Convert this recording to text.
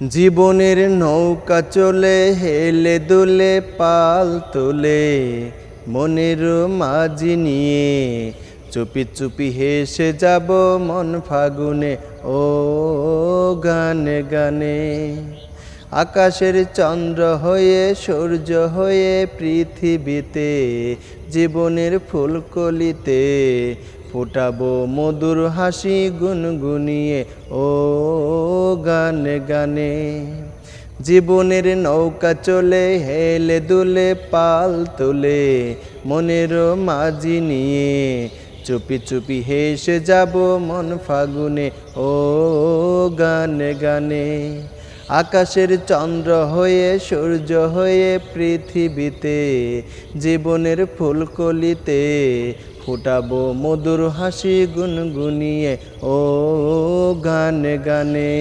জীবনের নৌকা চলে, হেলে দুলে পাল তোলে, মনের মাঝি নিয়ে চুপি চুপি হেসে যাব মন ফাগুনে, ও গানে গানে। আকাশের চন্দ্র হয়ে, সূর্য হয়ে পৃথিবীতে, জীবনের ফুলকলিতে ফোটাবো মধুর হাসি গুনগুনিয়ে, ও গানে গানে। জীবনের নৌকা চলে, হেলে দুলে পাল তোলে, মনের মাঝি নিয়ে চুপি চুপি হেসে যাব মন ফাগুনে, ও গানে গানে। আকাশের চন্দ্র হয়ে, সূর্য হয়ে পৃথিবীতে, জীবনের ফুলকলিতে ফুটাবো মধুর হাসি গুনগুনিয়ে, ও গানে গানে।